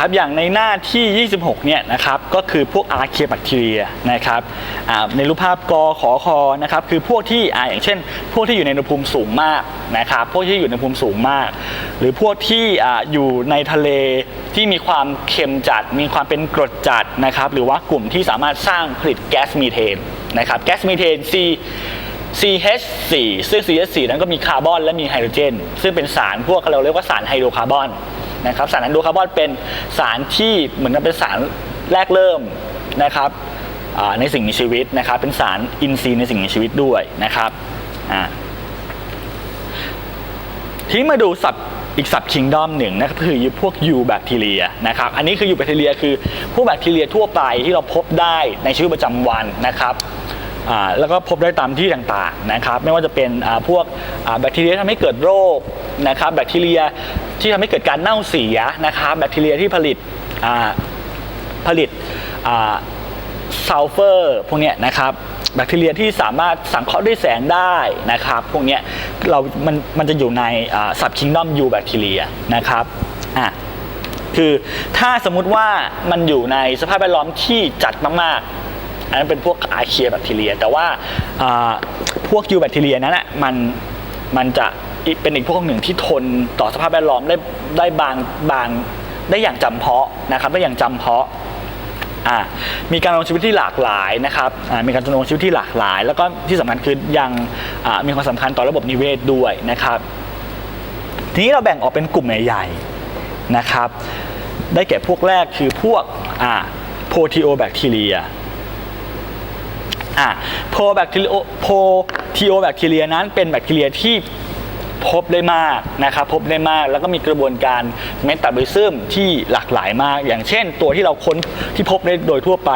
นะครับอย่างในหน้าที่ 26 เนี่ยนะครับก็คือพวกอาร์เคียแบคทีเรียนะครับในรูปภาพกอขอคอนะครับคือพวกที่ออย่างเช่น พวกที่อยู่ในอุณหภูมิสูงมากนะครับพวกที่อยู่ในอุณหภูมิสูงมาก หรือพวกที่ออยู่ในทะเลที่มีความเค็มจัด มีความเป็นกรดจัดนะครับหรือว่ากลุ่มที่สามารถสร้างผลิตแก๊สมีเทนนะครับแก๊สมีเทน C CH4 ซึ่ง CH4 นั้นก็มีคาร์บอนและมีไฮโดรเจน ซึ่งเป็นสารพวกเราเรียกว่าสารไฮโดรคาร์บอน นะครับสารไฮโดคาร์บอนเป็นสารที่เหมือนกับเป็นสารแรกเริ่มนะครับในสิ่งมีชีวิตนะครับ เป็นสารอินทรีย์ในสิ่งมีชีวิตด้วยนะครับทีนี้มาดูสับอีกสับคิงดอมหนึ่งนะครับคือพวกยูแบคทีเรียนะครับอันนี้คือยูแบคทีเรียคือพวกแบคทีเรียทั่วไปที่เราพบได้ในชีวิตประจำวันนะครับ แล้วก็พบได้ตามที่ต่างๆนะครับ ไม่ว่าจะเป็นพวกแบคทีเรียที่ทำให้เกิดโรคนะครับแบคทีเรียที่ทำให้เกิดการเน่าเสียนะครับแบคทีเรียที่ผลิตผลิตซัลเฟอร์พวกเนี้ยนะครับแบคทีเรียที่สามารถสังเคราะห์ด้วยแสงได้นะครับพวกเนี้ยเรา มัน มันจะอยู่ในสับคิงดอมยูแบคทีเรียนะครับอะคือถ้าสมมุติว่ามันอยู่ในสภาพแวดล้อมที่จัดมากๆ อันนั้นเป็นพวกอาเคียแบคทีเรีย แต่ว่าพวกยูแบคทีเรียนั้นอะมันมันจะเป็นอีกพวกหนึ่งที่ทนต่อสภาพแวดล้อมได้ได้บางบางได้อย่างจำเพาะนะครับได้อย่างจำเพาะมีการดำรงชีวิตที่หลากหลายนะครับมีการดำรงชีวิตที่หลากหลาย แล้วก็ที่สำคัญคือยังมีความสำคัญต่อระบบนิเวศด้วยนะครับ ทีนี้เราแบ่งออกเป็นกลุ่มใหญ่ๆนะครับ ได้แก่พวกแรกคือพวกโพธิโอแบคทีเรีย อ่าโพแบคทีเรียโพธิโอแบคทีเรียนั้นเป็นแบคทีเรียที่พบได้มากนะครับพบได้มากแล้วก็มีกระบวนการเมตาบอลิซึมที่หลากหลายมาก อย่างเช่น ตัวที่เราค้นที่พบได้โดยทั่วไป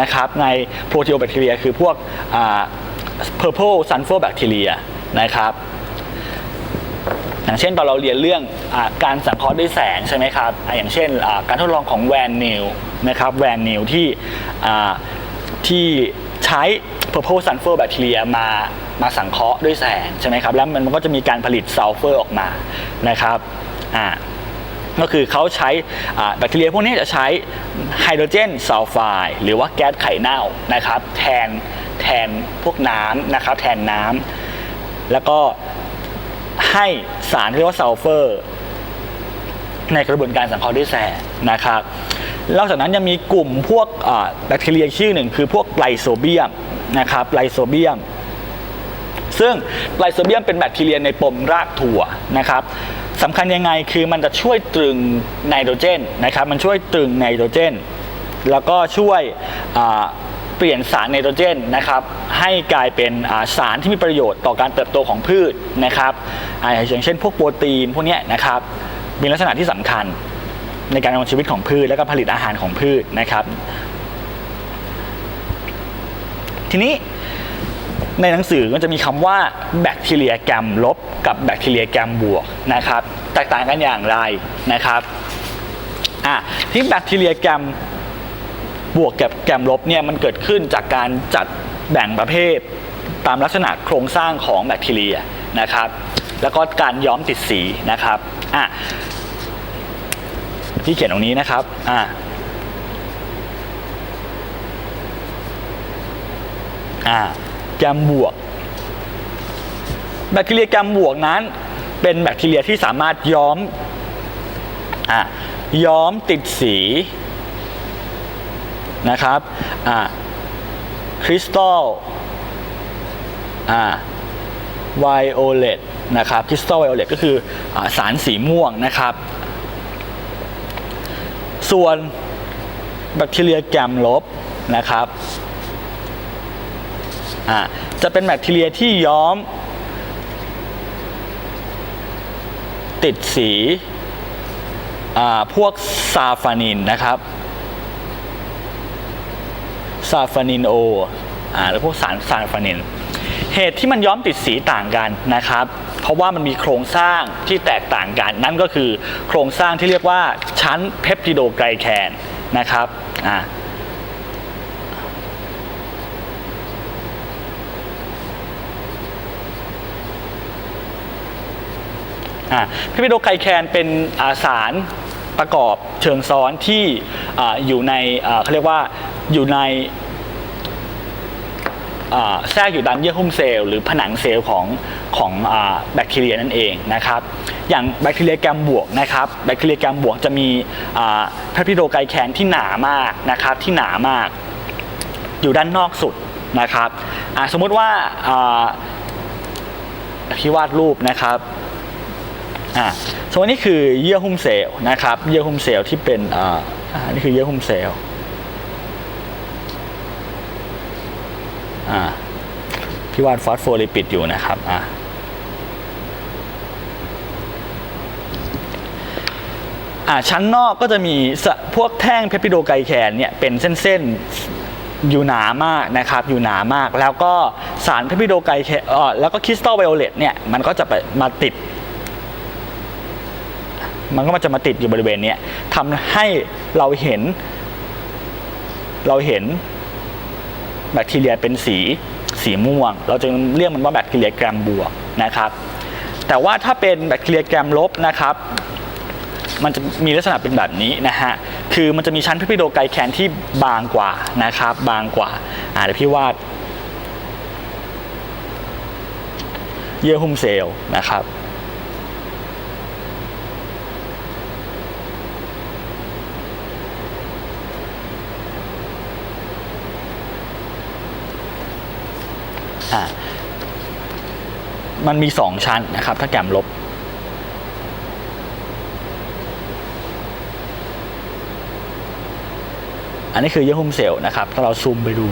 นะครับในโปรตีโอแบคทีเรียคือพวกอ่า purple sulfur bacteria นะครับอย่างเช่นตอนเราเรียนเรื่องอการสังเคราะห์ด้วยแสงใช่ไหมครับออย่างเช่นการทดลองของแวนนิวนะครับแวนนิวที่อ่าที่ ช้ purple sulfur bacteria มามาสังเคราะห์ด้วยแสงใช่ไหมครับ แล้วมันก็จะมีการผลิตซัลเฟอร์ออกมานะครับอ่าก็คือเขาใช้อ่าแบคทีเรียพวกนี้จะใช้ไฮโดรเจนซัลไฟด์หรือว่าแก๊สไข่เน่านะครับแทนแทนพวกน้ำนะครับแทนน้ำแล้วก็ให้สารที่เรียกว่าซัลเฟอร์ ในกระบวนการสังเคราะห์ด้วยแสงนะครับ นอกจากนั้นยังมีกลุ่มพวกแบคทีเรียชื่อหนึ่งคือพวกไลโซเบียมนะครับไลโซเบียม ซึ่งไลโซเบียมเป็นแบคทีเรียในปมรากถั่วนะครับสำคัญยังไงคือมันจะช่วยตรึงไนโตรเจนนะครับ มันช่วยตรึงไนโตรเจน แล้วก็ช่วยเปลี่ยนสารไนโตรเจนนะครับให้กลายเป็นสารที่มีประโยชน์ต่อการเติบโตของพืชนะครับอย่างเช่นพวกโปรตีนพวกนี้นะครับมีลักษณะที่สำคัญ ในการดำรงชีวิตของพืช และก็ผลิตอาหารของพืชนะครับ ทีนี้ในหนังสือก็จะมีคำว่าแบคทีเรียแกรมลบกับแบคทีเรียแกรมบวกนะครับ แตกต่างกันอย่างไรนะครับอะที่แบคทีเรียแกรมบวกกับแกรมลบเนี่ยมันเกิดขึ้นจากการจัดแบ่งประเภท ตามลักษณะโครงสร้างของแบคทีเรียนะครับ แล้วก็การย้อมติดสีนะครับอะ ที่เขียนตรงนี้นะครับ อะอะแกมบวก แบคทีเรียแกมบวกนั้น เป็นแบคทีเรียที่สามารถย้อมอะย้อมติดสีนะครับอ่าคริสตัลอ่าไวโอเลตนะครับคริสตัลไวโอเลตก็คืออาสารสีม่วงนะครับ ส่วนแบคทีเรียแกมลบนะครับจะเป็นแบคทีเรียที่ย้อม ติดสีพวกซาฟานินนะครับซาฟานินโอหรือพวกสารซาฟานิน เหตุที่มันย้อมติดสีต่างกันนะครับ เพราะว่ามันมีโครงสร้างที่แตกต่างกัน นั่นก็คือโครงสร้างที่เรียกว่าชั้นเพปติโดไกลแคนนะครับอ่าเพปติโดไกลแคนเป็นาสารประกอบเชิงซ้อนที่ออยู่ในเขาเรียกว่าอยู่ใน แทรกอยู่ตามเยื่อหุ้มเซลล์หรือผนังเซลล์ของของอแบคทีเรียนั่นเองนะครับอย่างแบคทีเรียแกรมบวกนะครับแบคทีเรียแกรมบวกจะมีพาพิโดไกแคนที่หนามากนะครับที่หนามากอยู่ด้านนอกสุดนะครับสมมุติว่าพี่วาดรูปนะครับอ่าสมมตินี่คือเยื่อหุ้มเซลล์นะครับเยื่อหุ้มเซลล์ที่เป็นอ่าอ่านี่คือเยื่อหุ้มเซลล์ อ่าพี่วาดฟอสโฟลิปิดอยู่นะครับอ่าอ่าชั้นนอกก็จะมีพวกแท่งเพปติโดไกแคนเนี่ยเป็นเส้นๆอยู่หนามากนะครับอยู่หนามากแล้วก็สารเพปติโดไกแคนอ่อแล้วก็คริสตัลไวโอเลตเนี่ยมันก็จะไปมาติดมันก็มาจะมาติดอยู่บริเวณเนี้ยทำให้เราเห็น เราเห็น แบคทีเรียเป็นสีสีม่วง เราจะเรียกมันว่าแบคทีเรียแกรมบวกนะครับ แต่ว่าถ้าเป็นแบคทีเรียแกรมลบนะครับ มันจะมีลักษณะเป็นแบบนี้นะฮะ คือมันจะมีชั้นพิพิโดไกแคนที่บางกว่านะครับ บางกว่า อ่าเดี๋ยวพี่วาดเยื่อหุ้มเซลล์นะครับ อ่ามันมีสองชั้นนะครับ ถ้าแกมลบ อันนี้คือเยื่อหุ้มเซลล์นะครับ ถ้าเราซูมไปดู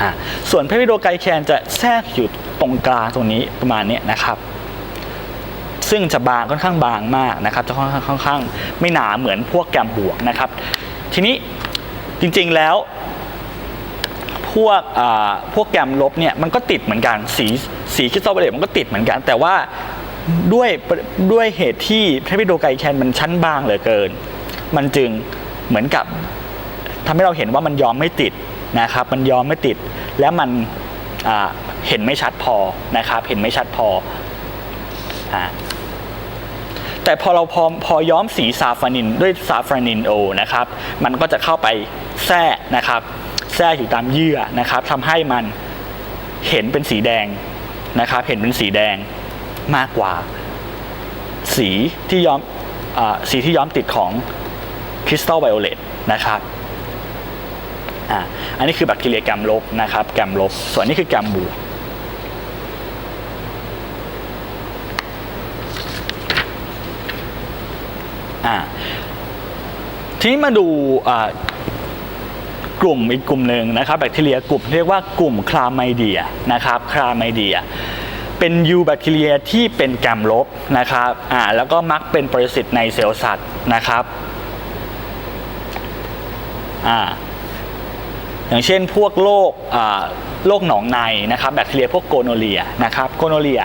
อ่าส่วนเพปติโดไกแคนจะแทรกอยู่ตรงกลางตรงนี้ประมาณนี้นะครับ ซึ่งจะบางค่อนข้างบางมากนะครับ จะค่อนข้างค่อนข้างไม่หนาเหมือนพวกแกมบวกนะครับ ทีนี้จริงๆแล้ว วกพวกแกรมลบเนี่ยมันก็ติดเหมือนกันสีสีคริสตัลไวโอเลตมันก็ติดเหมือนกัน แต่ว่าด้วยด้วยเหตุที่เพปติโดไกแคนมันชั้นบางเหลือเกิน มันจึงเหมือนกับทำให้เราเห็นว่ามันยอมไม่ติดนะครับ มันยอมไม่ติด และมันเห็นไม่ชัดพอนะครับ เห็นไม่ชัดพออแต่พอเราพอพอย้อมสีซาฟานินด้วยซาฟานินโอนะครับ มันก็จะเข้าไปแทรกนะครับ แทรกอยู่ตามเยื่อนะครับทำให้มันเห็นเป็นสีแดงนะครับ เห็นเป็นสีแดงมากกว่า สีที่ย้อมอสีที่ย้อมติดของคริสตัลไวโอเลตนะครับอ่าอันนี้คือแบคทีเรียแกรมลบนะครับ แกรมลบ ส่วนนี้คือแกรมบวกอ่าทีนี้มาดูอ่า กลุ่มอีกกลุ่มหนึ่งนะครับแบคทีเรียกลุ่มเรียกว่ากลุ่มคลาไมเดียนะครับคลาไมเดียเป็นยูแบคทีเรียที่เป็นแกมลบนะครับอ่าแล้วก็มักเป็นปรสิตในเซลล์สัตว์นะครับอ่าอย่างเช่นพวกโรคอ่าโรคหนองในนะครับแบคทีเรียพวกโกโนเลียนะครับโกโนเลีย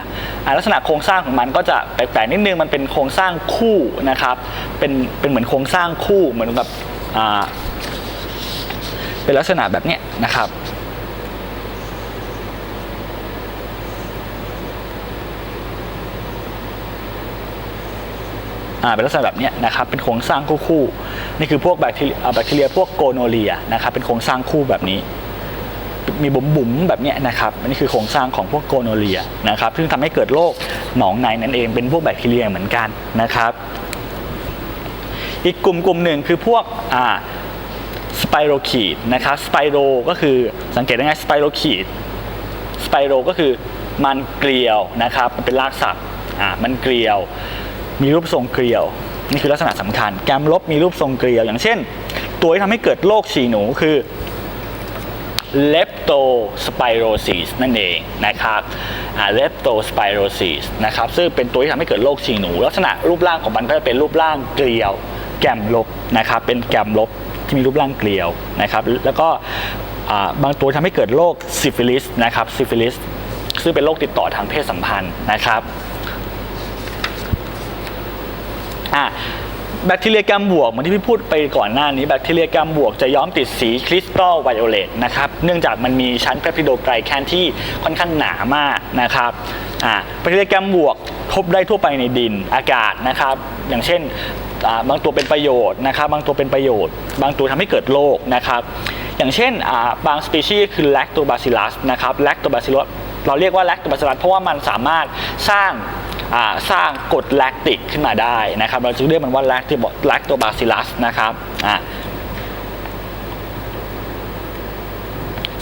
ลักษณะโครงสร้างของมันก็จะแปลกๆนิดนึงมันเป็นโครงสร้างคู่นะครับเป็นเป็นเหมือนโครงสร้างคู่เหมือนกับอ่า เป็นลักษณะแบบเนี้ยนะครับอ่าเป็นลักษณะแบบนี้นะครับเป็นโครงสร้างคู่ๆนี่คือพวกแบคทีเรียแบคทีเรียพวกโกโนเลียนะครับเป็นโครงสร้างคู่แบบนี้ มีบุ๋มบุ๋มๆแบบนี้นะครับอันนี้คือโครงสร้างของพวกโกโนเลียนะครับซึ่งทำให้เกิดโรคหนองในนั่นเองเป็นพวกแบคทีเรียเหมือนกันนะครับ อีกกลุ่มกลุ่มหนึ่งคือพวกอ่า ไปโรคีดนะครับสไปโรก็คือสังเกตได้ไงสไปโรคีดสไปโรก็คือมันเกลียวนะครับมันเป็นรากศัพท์อ่ามันเกลียว มีรูปทรงเกลียว นี่คือลักษณะสำคัญ แกมลบมีรูปทรงเกลียว อย่างเช่น ตัวที่ทำให้เกิดโรคฉี่หนูคือเลปโตสไปโรซิสนั่นเองนะครับอ่าเลปโตสไปโรซิสนะครับซึ่งเป็นตัวที่ทำให้เกิดโรคฉี่หนู ลักษณะรูปร่างของมันก็จะเป็นรูปร่างเกลียว แกมลบนะครับเป็นแกมลบ ที่มีรูปร่างเกลียวนะครับ แล้วก็บางตัวทำให้เกิดโรคซิฟิลิสนะครับซิฟิลิสซึ่งเป็นโรคติดต่อทางเพศสัมพันธ์นะครับแบคทีเรียแกรมบวกเหมือนที่พี่พูดไปก่อนหน้านี้แบคทีเรียแกรมบวกจะย้อมติดสีคริสตัลไวโอเลตนะครับเนื่องจากมันมีชั้นเพปิโดไกลแคนที่ค่อนข้างหนามากนะครับแบคทีเรียแกมบวกพบได้ทั่วไปในดินอากาศนะครับ อย่างเช่น บางตัวเป็นประโยชน์นะครับ บางตัวเป็นประโยชน์ บางตัวทำให้เกิดโรคนะครับ อย่างเช่นบางสปีชีส์คือ lactobacillus นะครับ lactobacillus เราเรียกว่า lactobacillus เพราะว่ามันสามารถสร้างสร้างกรดแลคติกขึ้นมาได้นะครับ เราจึงเรียกมันว่า lacto- lactobacillus นะครับ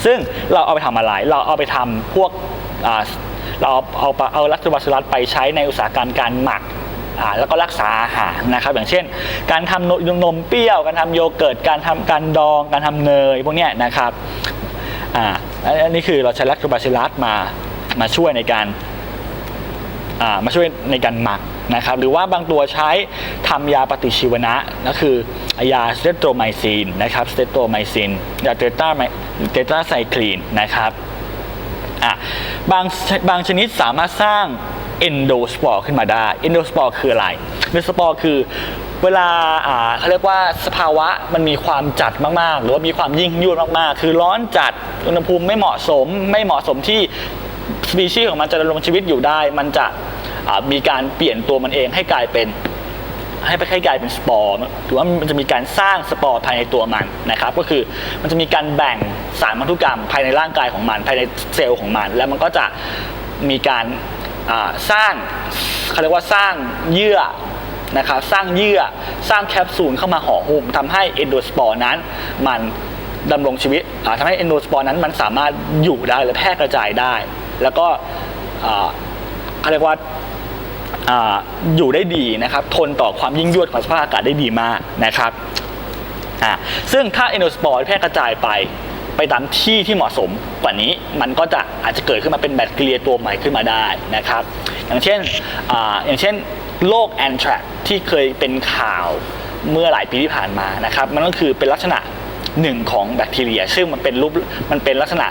ซึ่งเราเอาไปทำอะไร เราเอาไปทำพวกเราเอาเอาเอาลักตบาซิลัสไปใช้ในอุตสาหกรรมการหมัก แล้วก็รักษาอาหารนะครับอย่างเช่น การทำนมนมเปรี้ยว การทำโยเกิร์ตการทำการดอง การทำเนยพวกนี้นะครับอ่าอันนี้คือเราใช้ลักตบาซิลัสมามาช่วยในการอ่ามาช่วยในการหมักนะครับหรือว่าบางตัวใช้ทำยาปฏิชีวนะก็คือยาสเตโตไมซินนะครับสเตโตไมซินยาเตต้าเตต้าไซคลีนนะครับอะบางบางชนิดสามารถสร้าง เอนโดสปอร์ขึ้นมาได้เอนโดสปอร์คืออะไรเอนโดสปอร์คือเวลาอ่าเขาเรียกว่าสภาวะมันมีความจัดมากๆ หรือว่ามีความยิ่งยวดมากๆ คือร้อนจัดอุณหภูมิไม่เหมาะสม ไม่เหมาะสมที่สปีชีส์ของมันจะดำรงชีวิตอยู่ได้ มันจะมีการเปลี่ยนตัวมันเองให้กลายเป็นให้ไปให้กลายเป็นสปอร์หรือว่ามันจะมีการสร้างสปอร์ภายในตัวมันนะครับ ก็คือมันจะมีการแบ่งสารพันธุกรรมภายในร่างกายของมัน ภายในเซลล์ของมัน แล้วมันก็จะมีการ สร้างเขาเรียกว่าสร้างเยื่อนะครับสร้างเยื่อสร้างแคปซูลเข้ามาห่อหุ้มทำให้เอนโดสปอร์นั้นมันดำรงชีวิตอ่าทำให้เอนโดสปอร์นั้นมันสามารถอยู่ได้และแพร่กระจายได้ แล้วก็เขาเรียกว่าออยู่ได้ดีนะครับทนต่อความยิ่งยวดของสภาพอากาศได้ดีมากนะครับซึ่งถ้าเอนโดสปอร์แพร่กระจายไป ไปตามที่ที่เหมาะสมกว่านี้มันก็จะอาจจะเกิดขึ้นมาเป็นแบคทีเรียตัวใหม่ขึ้นมาได้นะครับ อย่างเช่นออย่างเช่นโรคแอนทรักที่เคยเป็นข่าวเมื่อหลายปีที่ผ่านมานะครับ มันก็คือเป็นลักษณะหนึ่งของแบคทีเรีย ซึ่งมันเป็นรูปมันเป็นลักษณะ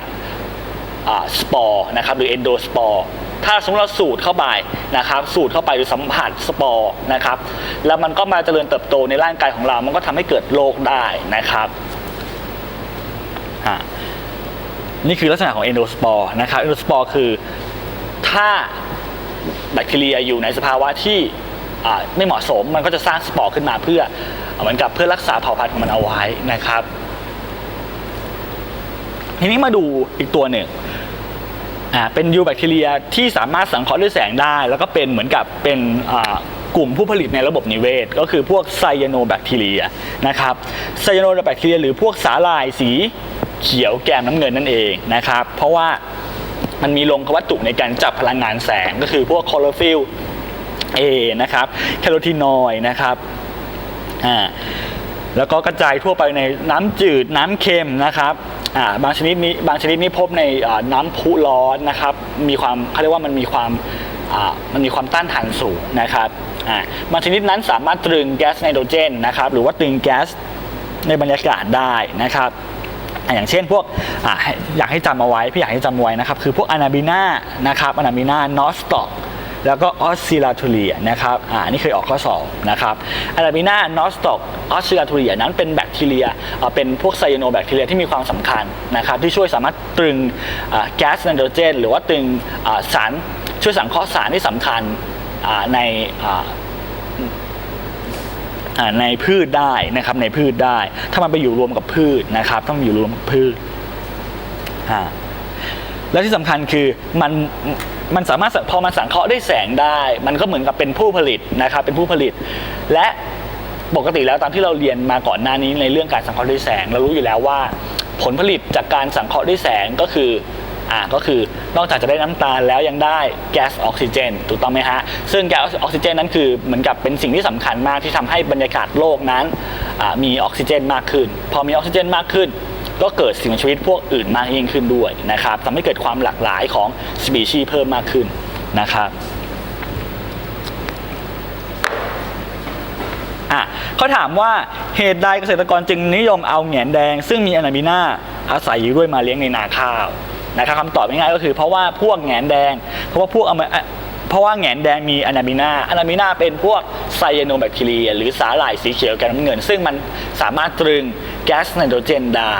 สปอร์นะครับหรือเอนโดสปอร์ถ้าสมมติเราสูดเข้าไปนะครับ สูดเข้าไปหรือสัมผัสสปอร์นะครับ แล้วมันก็มาเจริญเติบโตในร่างกายของเรา มันก็ทำให้เกิดโรคได้นะครับ อ่านี่คือลักษณะของเอนโดสปอร์นะครับเอนโดสปอร์คือถ้าแบคทีเรียอยู่ในสภาวะที่ไม่เหมาะสมมันก็จะสร้างสปอร์ขึ้นมาเพื่อเหมือนกับเพื่อรักษาเผ่าพันธุ์ของมันเอาไว้นะครับ ทีนี้มาดูอีกตัวหนึ่งอ่าเป็นยูแบคทีเรียที่สามารถสังเคราะห์ด้วยแสงได้ แล้วก็เป็นเหมือนกับเป็นกลุ่มผู้ผลิตในระบบนิเวศ ก็คือพวกไซยาโนแบคทีเรียนะครับไซยาโนแบคทีเรียหรือพวกสาหร่ายสี เขียวแกมน้ำเงินนั่นเองนะครับ เพราะว่ามันมีลงวัตถุในการจับพลังงานแสงก็คือพวกคลอโรฟิลเอนะครับแคโรทีนอยนะครับอ่าแล้วก็กระจายทั่วไปในน้ำจืดน้ำเค็มนะครับอ่าบางชนิดนี้บางชนิดนี้พบในน้ำพุร้อนนะครับมีความเขาเรียกว่ามันมีความอ่ามันมีความต้านทานสูงนะครับอ่าบางชนิดนั้นสามารถตรึงแก๊สไนโตรเจนนะครับหรือว่าตรึงแก๊สในบรรยากาศได้นะครับ อย่างเช่นพวกออยากให้จำเอาไว้ พี่อยากให้จำไว้นะครับ คือพวกอนาบินานะครับอนาบินานอสตอกแล้วก็ออสซิลาทูเลียนะครับ อ่า นี่เคยออกข้อสอบนะครับอาราบินานอสตอกออสซิลาทูเลียนั้นเป็นแบคทีเรีย เป็นพวกไซโยโนแบคทีเรียที่มีความสำคัญนะครับ ที่ช่วยสามารถตรึงแก๊สไนโตรเจน หรือว่าตรึงสารช่วยสังเคราะห์สารที่สำคัญในอ ในพืชได้นะครับ ในพืชได้ ถ้ามันไปอยู่รวมกับพืชนะครับ ต้องอยู่รวมกับพืชอ่าและที่สำคัญคือมันมันสามารถพอมันสังเคราะห์ด้วยแสงได้ มันก็เหมือนกับเป็นผู้ผลิตนะครับ เป็นผู้ผลิต และปกติแล้วตามที่เราเรียนมาก่อนหน้านี้ในเรื่องการสังเคราะห์ด้วยแสง เรารู้อยู่แล้วว่า ผลผลิตจากการสังเคราะห์ด้วยแสงก็คือ อ่าก็คือนอกจากจะได้น้ำตาลแล้วยังได้แก๊สออกซิเจนถูกต้องไหมฮะซึ่งแก๊สออกซิเจนนั้นคือเหมือนกับเป็นสิ่งที่สำคัญมากที่ทำให้บรรยากาศโลกนั้นอ่ามีออกซิเจนมากขึ้น พอมีออกซิเจนมากขึ้น ก็เกิดสิ่งมีชีวิตพวกอื่นมากยิ่งขึ้นด้วยนะครับทำให้เกิดความหลากหลายของสปีชีส์เพิ่มมากขึ้นนะครับอะเขาถามว่าเหตุใดเกษตรกรจึงนิยมเอาแหงนแดง ซึ่งมีอนาบินาอาศัยอยู่ด้วยมาเลี้ยงในนาข้าว นะครับคำตอบง่ายๆก็คือ เพราะว่าพวกแหงนแดง เพราะว่าพวกอเมอะเพราะว่าแหงนแดงมีอะนามินาอะนามินาเป็นพวกไซยาโนแบคทีเรีย หรือสาหร่ายสีเขียวกับน้ำเงิน ซึ่งมันสามารถตรึงแก๊สไนโตรเจนได้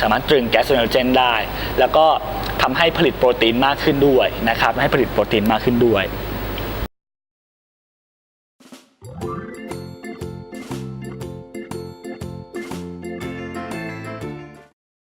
สามารถตรึงแก๊สไนโตรเจนได้ แล้วก็ทำให้ผลิตโปรตีนมากขึ้นด้วยนะครับให้ผลิตโปรตีนมากขึ้นด้วย